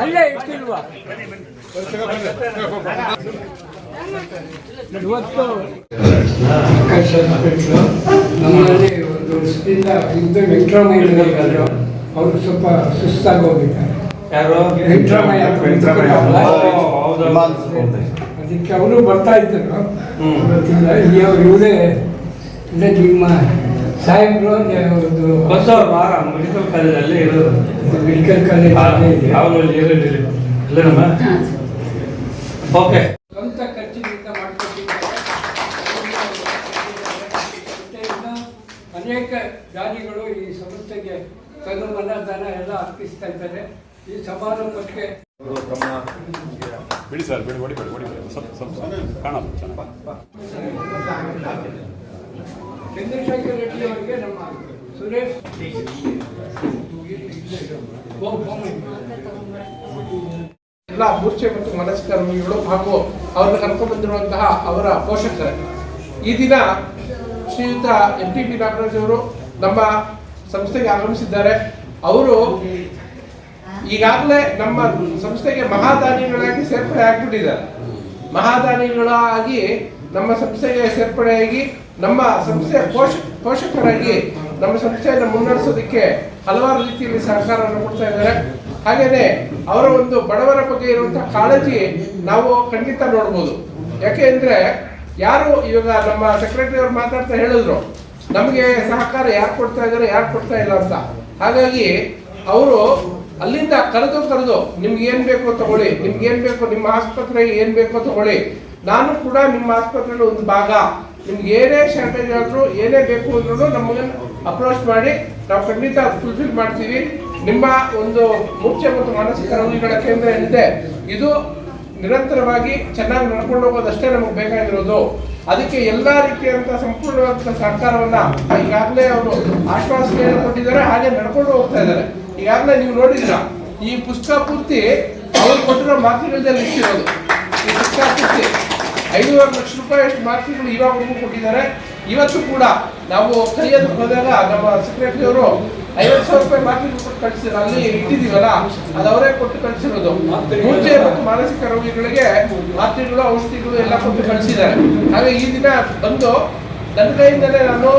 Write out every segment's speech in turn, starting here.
ಅಲ್ಲೇ ಇವತ್ತು ಶಾಸಕರು ನಮ್ಮಲ್ಲಿ ಒಂದು ವರ್ಷದಿಂದ ಇದ್ದು ವೆಂಕಟರಾಮಯ್ಯ ಅವರು ಸ್ವಲ್ಪ ಸುಸ್ತಾಗಿ ಹೋಗಿದ್ದಾರೆ. ಯಾರು? ವೆಂಕಟರಾಮಯ್ಯ ಹೌದು. ಅದಕ್ಕೆ ಅವರು ಬರ್ತಾ ಇದ್ದರು. ಇವರೇ ಇಲ್ಲ ನಿಮ್ಮ ಸಾಹೇಬರು ಒಂದು ಹೊಸ ವಾರ ಮೆಡಿಕಲ್ ಕಾಲೇಜಲ್ಲಿ ಇರೋದು. ಮೆಡಿಕಲ್ ಕಾಲೇಜ್ ಯಾವಾಗಲೂ ಓಕೆ ಸ್ವಂತ ಖರ್ಚಿನಿಂದ ಮಾಡ್ಕೊಟ್ಟಿದ್ದಾರೆ. ಅನೇಕ ದಾನಿಗಳು ಈ ಸಂಸ್ಥೆಗೆ ತನ್ನ ಮನ ಧನ ಎಲ್ಲ ಅರ್ಪಿಸ್ತಾ ಇದ್ದಾರೆ. ಈ ಸಮಾರಂಭಕ್ಕೆ ಅವರು ತಮ್ಮ ಬಿಡಿ ಸರ್ ಬಿಡಿ ಹೊಡಿಬೇಡಿ ಹೊಡಿಬೇಡಿ. ಸ್ವಲ್ಪ ಚೆನ್ನಾಗಿ. ಚಂದ್ರಶೇಖರ್ ರೆಡ್ಡಿ ಅವರಿಗೆ ನಮ್ಮ ಸುರೇಶ್. ಎಲ್ಲ ಮೂರ್ಛೆ ಮತ್ತು ಮನಸ್ಕರ್ಮಿಗಳು ಹಾಗೂ ಅವರನ್ನು ಕರ್ಕೊಂಡು ಬಂದಿರುವಂತಹ ಅವರ ಪೋಷಕರೇ, ಈ ದಿನ ಶ್ರೀಯುತ ಎಂ ಟಿ ಬಿ ನಾಗರಾಜ್ ಅವರು ನಮ್ಮ ಸಂಸ್ಥೆಗೆ ಆಗಮಿಸಿದ್ದಾರೆ ಅವರು ಈಗಾಗಲೇ ನಮ್ಮ ಸಂಸ್ಥೆಗೆ ಮಹಾದಾನಿಗಳಾಗಿ ಸೇರ್ಪಡೆ ಆಗಿಬಿಟ್ಟಿದ್ದಾರೆ ಮಹಾದಾನಿಗಳಾಗಿ ನಮ್ಮ ಸಂಸ್ಥೆಗೆ ಸೇರ್ಪಡೆಯಾಗಿ ನಮ್ಮ ಸಂಸ್ಥೆಯ ಪೋಷ, ಪೋಷಕರಾಗಿ ನಮ್ಮ ಸಂಸ್ಥೆಯನ್ನು ಮುನ್ನಡೆಸೋದಕ್ಕೆ ಹಲವಾರು ರೀತಿಯಲ್ಲಿ ಸಹಕಾರವನ್ನು ಕೊಡ್ತಾ ಇದ್ದಾರೆ. ಹಾಗೇನೆ ಅವರ ಒಂದು ಬಡವರ ಬಗ್ಗೆ ಇರುವಂತಹ ಕಾಳಜಿ ನಾವು ಖಂಡಿತ ನೋಡ್ಬೋದು. ಯಾಕೆ ಅಂದ್ರೆ ಯಾರು ಇವಾಗ ನಮ್ಮ ಸೆಕ್ರೆಟರಿ ಅವರು ಮಾತಾಡ್ತಾ ಹೇಳಿದ್ರು, ನಮಗೆ ಸಹಕಾರ ಯಾರು ಕೊಡ್ತಾ ಇದ್ದಾರೆ, ಯಾರು ಕೊಡ್ತಾ ಇಲ್ಲ ಅಂತ. ಹಾಗಾಗಿ ಅವರು ಅಲ್ಲಿಂದ ಕರೆದು ಕರೆದು, ನಿಮ್ಗೆ ಏನ್ ಬೇಕೋ ತಗೊಳ್ಳಿ, ನಿಮ್ಗೆ ಏನ್ ಬೇಕೋ ನಿಮ್ಮ ಆಸ್ಪತ್ರೆಗೆ ಏನ್ ಬೇಕೋ ತಗೊಳ್ಳಿ. ನಾನು ಕೂಡ ನಿಮ್ಮ ಆಸ್ಪತ್ರೆಯಲ್ಲಿ ಒಂದು ಭಾಗ ನಿಮ್ಗೆ ಏನೇ ಶಾರ್ಟೇಜ್ ಆದರೂ, ಏನೇ ಬೇಕು ಅಂದ್ರೂ ನಮಗೆ ಅಪ್ರೋಚ್ ಮಾಡಿ, ನಾವು ಖಂಡಿತ ಫುಲ್ಫಿಲ್ ಮಾಡ್ತೀವಿ. ನಿಮ್ಮ ಒಂದು ಮುಖ್ಯ ಮತ್ತು ಮಾನಸಿಕ ರೋಗಿಗಳ ಕೇಂದ್ರ ಏನಿದೆ, ಇದು ನಿರಂತರವಾಗಿ ಚೆನ್ನಾಗಿ ನಡ್ಕೊಂಡು ಹೋಗೋದಷ್ಟೇ ನಮಗೆ ಬೇಕಾಗಿರೋದು. ಅದಕ್ಕೆ ಎಲ್ಲಾ ರೀತಿಯಂತ ಸಂಪೂರ್ಣವಾದ ಸರ್ಕಾರವನ್ನ ಈಗಾಗಲೇ ಅವರು ಆಶ್ವಾಸನೆಯನ್ನು ಕೊಟ್ಟಿದ್ದಾರೆ, ಹಾಗೆ ನಡ್ಕೊಂಡು ಹೋಗ್ತಾ ಇದ್ದಾರೆ. ಈಗಾಗಲೇ ನೀವು ನೋಡಿದಿರ ಈ ಪುಸ್ತಕ ಪೂರ್ತಿ ಅವರು ಕೊಟ್ಟಿರೋ ಮಾತುಗಳಲ್ಲಿ ಇಟ್ಟಿರೋದು ಈ ಪುಸ್ತಕ ಪೂರ್ತಿ. ಐದೂವರೆ ಲಕ್ಷ ರೂಪಾಯಿ ಅಷ್ಟು ಮಾರ್ಕ್ಸ್ಗಳು ಇವಾಗವರೆಗೂ ಕೊಟ್ಟಿದ್ದಾರೆ. ಇವತ್ತು ಕೂಡ ನಾವು ಕೈಯದಕ್ಕೆ ಹೋದಾಗ ನಮ್ಮ ಸೆಕ್ರೆಟರಿ ಅವರು ಐವತ್ತು ಸಾವಿರ ರೂಪಾಯಿ ಮಾರ್ಕ್ಸ್ಗಳು ಕೊಟ್ಟು ಕಳಿಸಿದ್ರು. ಅಲ್ಲಿ ಇಟ್ಟಿದ್ದೀವಲ್ಲ, ಅದು ಅವರೇ ಕೊಟ್ಟು ಕಳಿಸಿರೋದು. ಮುಂಚೆ ಮತ್ತು ಮಾನಸಿಕ ರೋಗಿಗಳಿಗೆ ಮಾತ್ರೆಗಳು, ಔಷಧಿಗಳು ಎಲ್ಲ ಕೊಟ್ಟು ಕಳಿಸಿದ್ದಾರೆ. ಹಾಗೆ ಈ ದಿನ ಬಂದು ನನ್ನ ಕೈಯಿಂದಲೇ ನಾನು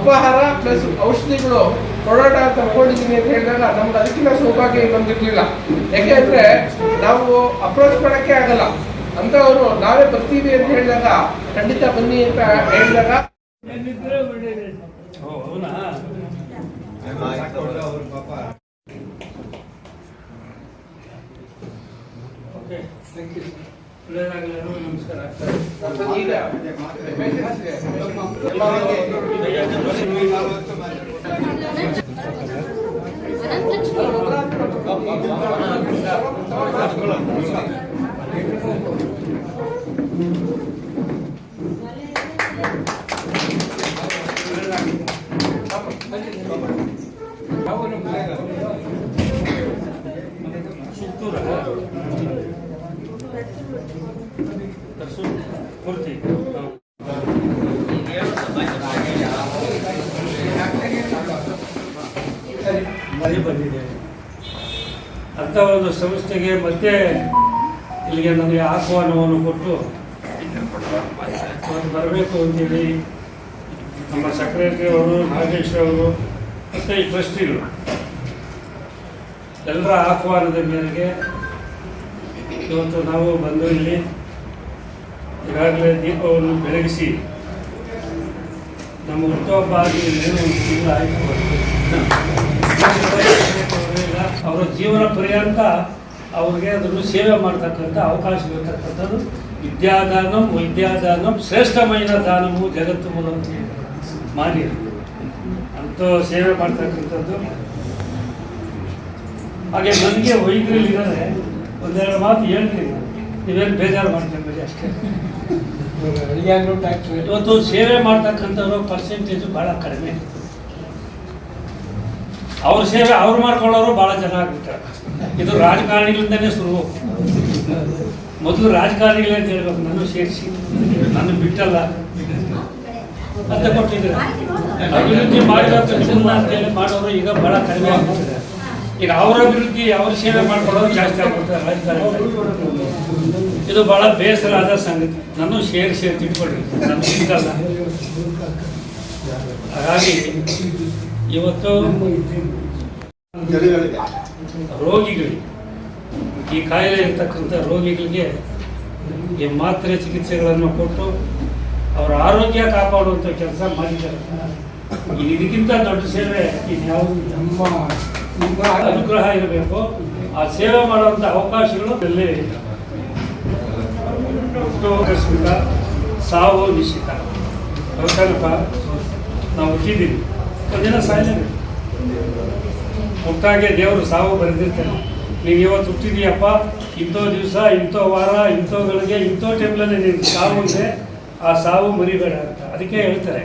ಉಪಹಾರ ಪ್ಲಸ್ ಔಷಧಿಗಳು ಕೊಡೋಣ ಅಂತ ಅಂತ ಹೇಳಿದಾಗ ನಮ್ಗೆ ಅದಕ್ಕಿಂತ ಸೌಭಾಗ್ಯ ಬಂದಿರಲಿಲ್ಲ ಯಾಕೆ ಅಂದರೆ ನಾವು ಅಪ್ರೋಚ್ ಮಾಡೋಕ್ಕೆ ಆಗಲ್ಲ. ಅಂತವರು ನಾವೇ ಬರ್ತೀವಿ ಅಂತ ಹೇಳಿದಾಗ ಖಂಡಿತ ಬನ್ನಿ ಅಂತ ಹೇಳಿದಾಗ ನಮಸ್ಕಾರ. ಅಂತ ಒಂದು ಸಂಸ್ಥೆಗೆ ಮತ್ತೆ ಇಲ್ಲಿಗೆ ನನಗೆ ಆಹ್ವಾನವನ್ನು ಕೊಟ್ಟು ನಾನು ಬರಬೇಕು ಅಂತೇಳಿ ನಮ್ಮ ಸೆಕ್ರೆಟರಿ ಅವರು, ನಾಗೇಶ್ ಅವರು, ಮತ್ತು ಈ ಟ್ರಸ್ಟಿಗಳು ಎಲ್ಲರ ಆಹ್ವಾನದ ಮೇರೆಗೆ ಇವತ್ತು ನಾವು ಬಂದು ಇಲ್ಲಿ ಈಗಾಗಲೇ ದೀಪವನ್ನು ಬೆಳಗಿಸಿ ನಮ್ಮ ಹುಟ್ಟುಹಬ್ಬ ಆಗಿ ಇನ್ನೇನು ಒಂದು ತಿಂಗಳು ಆಯಿತು. ಅವರ ಜೀವನ ಪರ್ಯಂತ ಅವ್ರಿಗೆ ಅದನ್ನು ಸೇವೆ ಮಾಡ್ತಕ್ಕಂಥ ಅವಕಾಶ ಇರತಕ್ಕಂಥದ್ದು ವಿದ್ಯಾದಾನಂ ವೈದ್ಯಾದಾನಂ ಶ್ರೇಷ್ಠಮೈನ ದಾನವು ಜಗತ್ತು ಮೂಲಕ ಮಾಡಿ ಅಂಥ ಸೇವೆ ಮಾಡ್ತಕ್ಕಂಥದ್ದು. ಹಾಗೆ ನನಗೆ ವೈದ್ಯರಲ್ಲಿದ್ದಾರೆ ಒಂದೆರಡು ಮಾತು ಹೇಳ್ತೀನಿ. ನೀವೇನು ಬೇಜಾರು ಮಾಡ್ತೀನಿ ಅಷ್ಟೇ. ಇವತ್ತು ಸೇವೆ ಮಾಡ್ತಕ್ಕಂಥವ್ರು ಪರ್ಸೆಂಟೇಜು ಭಾಳ ಕಡಿಮೆ. ಅವ್ರ ಸೇವೆ ಅವ್ರು ಮಾಡ್ಕೊಳ್ಳೋರು ಭಾಳ ಜನ ಆಗ್ಬಿಟ್ಟಾರೆ. ಇದು ರಾಜಕಾರಣಿಗಳಿಂದನೇ ಶುರು ಮೊದಲು ರಾಜಕಾರಣಿಗಳೇ ಅಂತ ಹೇಳ್ಬೇಕು? ನಾನು ಸೇರಿಸಿ. ನಾನು ಬಿಟ್ಟಲ್ಲ. ಅಂತ ಕೊಟ್ಟಿದ್ದಾರೆ. ಅಭಿವೃದ್ಧಿ ಮಾಡಿದ ಅಂತೇಳಿ ಮಾಡೋರು ಈಗ ಬಹಳ ಕಡಿಮೆ ಆಗ್ಬಿಟ್ಟಿದೆ. ಈಗ ಅವರ ಅಭಿವೃದ್ಧಿ, ಅವ್ರ ಸೇವೆ ಮಾಡ್ಕೊಳ್ಳೋರು ಜಾಸ್ತಿ ಆಗ್ಬಿಡ್ತಾರೆ ರಾಜಕಾರಣ ಇದು ಬಹಳ ಬೇಸರ ಆದ ಸಂಗತಿ ನಾನು ಶೇರ್ ಶೇರ್ ತಿಳ್ಕೊಳ್ಳಿ ನಾನು ಹಾಗಾಗಿ ಇವತ್ತು ರೋಗಿಗಳಿಗೆ ಈ ಕಾಯಿಲೆ ಇರ್ತಕ್ಕಂಥ ರೋಗಿಗಳಿಗೆ ಈ ಮಾತ್ರೆ ಚಿಕಿತ್ಸೆಗಳನ್ನು ಕೊಟ್ಟು ಅವರ ಆರೋಗ್ಯ ಕಾಪಾಡುವಂಥ ಕೆಲಸ ಮಾಡಿದ್ದಾರೆ. ಇದಕ್ಕಿಂತ ದೊಡ್ಡ ಸೇವೆ ಇನ್ಯಾವುದು ನಮ್ಮ ಅನುಗ್ರಹ ಇರಬೇಕು. ಆ ಸೇವೆ ಮಾಡುವಂಥ ಅವಕಾಶಗಳು ಇಲ್ಲೇ ಸಾವು ನಿಶ್ಚಿತ. ನಾವು ಹುಟ್ಟಿದ್ದೀವಿ. ಒಂದಿನ ಸಾಯಲೇಬೇಕು ಮುಕ್ತಾಗೆ ದೇವರು ಸಾವು ಬರೆದಿರ್ತಾನೆ. ನೀವು ಇವತ್ತು ಹುಟ್ಟಿದೀಯಪ್ಪ, ಇಂಥೋ ದಿವಸ, ಇಂಥೋ ವಾರ ಇಂಥೋಗಳಿಗೆ ಇಂಥೋ ಟೈಮ್ಲಲ್ಲಿ ನೀನು ಸಾವು ಇದೆ ಆ ಸಾವು ಮರಿಬೇಡ ಅಂತ. ಅದಕ್ಕೆ ಹೇಳ್ತಾರೆ.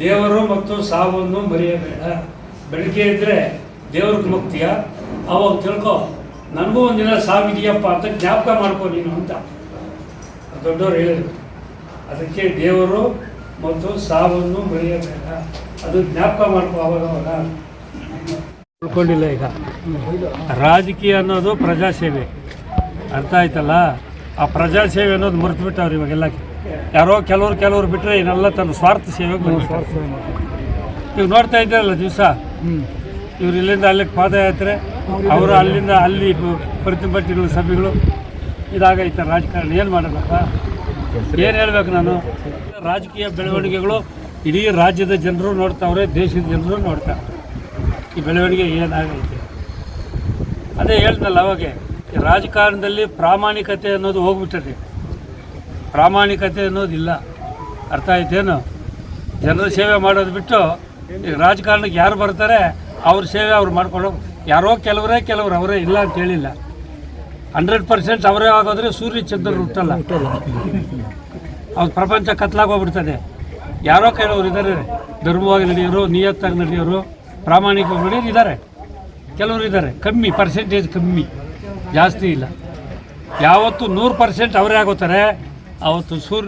ದೇವರು ಮತ್ತು ಸಾವನ್ನು ಮರೆಯಬೇಡ. ಬೆಳಗ್ಗೆ ಇದ್ದರೆ ದೇವ್ರಿಗೆ ಮುಕ್ತಿಯ. ಅವಾಗ ತಿಳ್ಕೊ, ನನಗೂ ಒಂದಿನ ಸಾವಿದೆಯಪ್ಪ ಅಂತ ಜ್ಞಾಪಕ ಮಾಡ್ಕೊ ನೀನು ಅಂತ. ದೊಡ್ಡವರು ಹೇಳಿದರು. ಅದಕ್ಕೆ ದೇವರು ಮತ್ತು ಸಾವನ್ನು ಮರೆಯಬೇಡ. ಅದು ಜ್ಞಾಪಕ ಮಾಡ್ಕೋ ಅವಾಗ ಅವಾಗ. ತಿಳ್ಕೊಂಡಿಲ್ಲ ಈಗ. ರಾಜಕೀಯ ಅನ್ನೋದು ಪ್ರಜಾಸೇವೆ. ಅರ್ಥ ಆಯ್ತಲ್ಲ? ಆ ಪ್ರಜಾಸೇವೆ ಅನ್ನೋದು ಮರೆತು ಬಿಟ್ಟವ್ರು ಇವಾಗೆಲ್ಲ ಯಾರೋ ಕೆಲವ್ರು ಕೆಲವ್ರು ಬಿಟ್ಟರೆ ಇನ್ನೆಲ್ಲ ತನ್ನ ಸ್ವಾರ್ಥ ಸೇವೆ. ನೀವು ನೋಡ್ತಾ ಇದ್ದೀರಲ್ಲ ದಿವಸ? ಇವ್ರು ಇಲ್ಲಿಂದ ಅಲ್ಲಿಗೆ ಪಾದಯಾತ್ರೆ ಅವರು ಅಲ್ಲಿಂದ ಅಲ್ಲಿ ಪ್ರತಿಭಟನೆಗಳು ಸಭೆಗಳು ಇದಾಗೈತೆ ರಾಜಕಾರಣ ಏನು ಮಾಡೋದಪ್ಪ ಏನು ಹೇಳ್ಬೇಕು ನಾನು? ರಾಜಕೀಯ ಬೆಳವಣಿಗೆಗಳು ಇಡೀ ರಾಜ್ಯದ ಜನರು ನೋಡ್ತಾವ್ರೆ ದೇಶದ ಜನರು ನೋಡ್ತಾರೆ. ಈ ಬೆಳವಣಿಗೆ ಏನಾಗೈತೆ? ಅದೇ ಹೇಳ್ದಲ್ಲ ಅವಾಗೆ ಈ ರಾಜಕಾರಣದಲ್ಲಿ ಪ್ರಾಮಾಣಿಕತೆ ಅನ್ನೋದು ಹೋಗ್ಬಿಟ್ಟದೆ. ಪ್ರಾಮಾಣಿಕತೆ ಅನ್ನೋದಿಲ್ಲ ಅರ್ಥ ಆಯ್ತೇನು? ಜನರ ಸೇವೆ ಮಾಡೋದು ಬಿಟ್ಟು ಈಗ ರಾಜಕಾರಣಕ್ಕೆ ಯಾರು ಬರ್ತಾರೆ ಅವ್ರ ಸೇವೆ ಅವ್ರು ಮಾಡ್ಕೊಂಡು ಯಾರೋ ಕೆಲವರೇ ಕೆಲವರು ಅವರೇ ಇಲ್ಲ ಅಂತ ಹೇಳಿಲ್ಲ. ಹಂಡ್ರೆಡ್ ಪರ್ಸೆಂಟ್ ಅವರೇ ಆಗೋದ್ರೆ ಸೂರ್ಯ ಚಂದ್ರರು ಹುಟ್ಟಲ್ಲ. ಅವ್ರ ಪ್ರಪಂಚ ಕತ್ಲಾಗೋಗ್ಬಿಡ್ತದೆ ಯಾರೋ ಕೆಲವರು ಇದ್ದಾರೆ ಧರ್ಮವಾಗಿ ನಡೆಯೋರು, ನಿಯತ್ತಾಗಿ ನಡೆಯೋರು, ಪ್ರಾಮಾಣಿಕವಾಗಿ ನಡೆಯೋರು ಇದ್ದಾರೆ ಕೆಲವರು ಇದ್ದಾರೆ ಕಮ್ಮಿ ಪರ್ಸೆಂಟೇಜ್ ಕಮ್ಮಿ. ಜಾಸ್ತಿ ಇಲ್ಲ. ಯಾವತ್ತು ನೂರು ಪರ್ಸೆಂಟ್ ಅವರೇ ಆಗೋತಾರೆ, ಅವತ್ತು ಸೂರ್ಯ